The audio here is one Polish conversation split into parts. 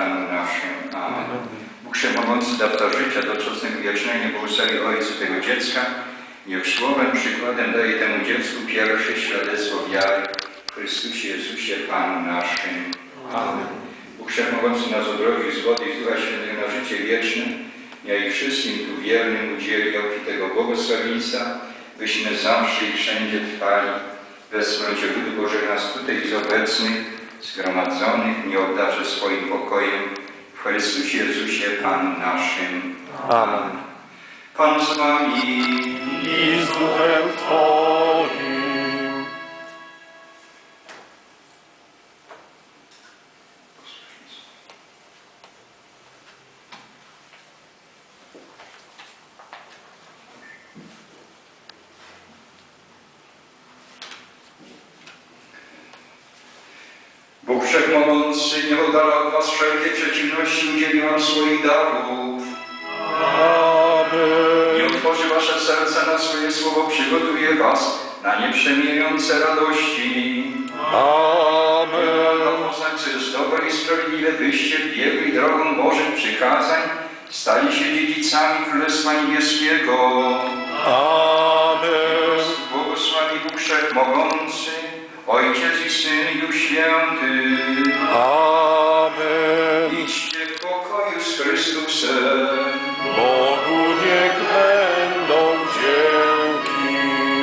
Panu naszym. Amen. Bóg Wszechmogący, dawca życia, i wiecznego, błogosławi Ojcu tego dziecka. Niech słowem, przykładem daje temu dziecku pierwsze świadectwo wiary w Chrystusie Jezusie Panu naszym. Amen. Bóg Wszechmogący nas odrodził z wody i z Ducha Świętego na życie wieczne. Niech wszystkim tu wiernym udzieli obfitego błogosławieństwa, byśmy zawsze i wszędzie trwali we wspólnocie ludu Bożego nas tutaj z obecnych, zgromadzonych, nie obdarzy swoim pokojem w Chrystusie Jezusie Panu naszym. Amen. Pan z Wami. I z duchem Twoim. Bóg Wszechmogący nie oddala od Was wszelkie przeciwności, udzieli Wam swoich darów. Nie Amen. otworzy Wasze serce na swoje słowo, przygotuje Was na nieprzemijające radości. Amen. Poznać, co jest dobre i sprawiedliwe, byście biegli drogą Bożych przykazań, stali się dziedzicami Królestwa Niebieskiego. Amen. Błogosławi Bóg Wszechmogący, Ojciec i Syn i Święty. Amen. Idźcie w pokoju z Chrystusem. Bogu niech będą dzięki.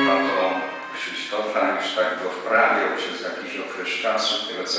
Tato Krzysztofa już tak go wprawiał przez jakiś okres czasu, tego co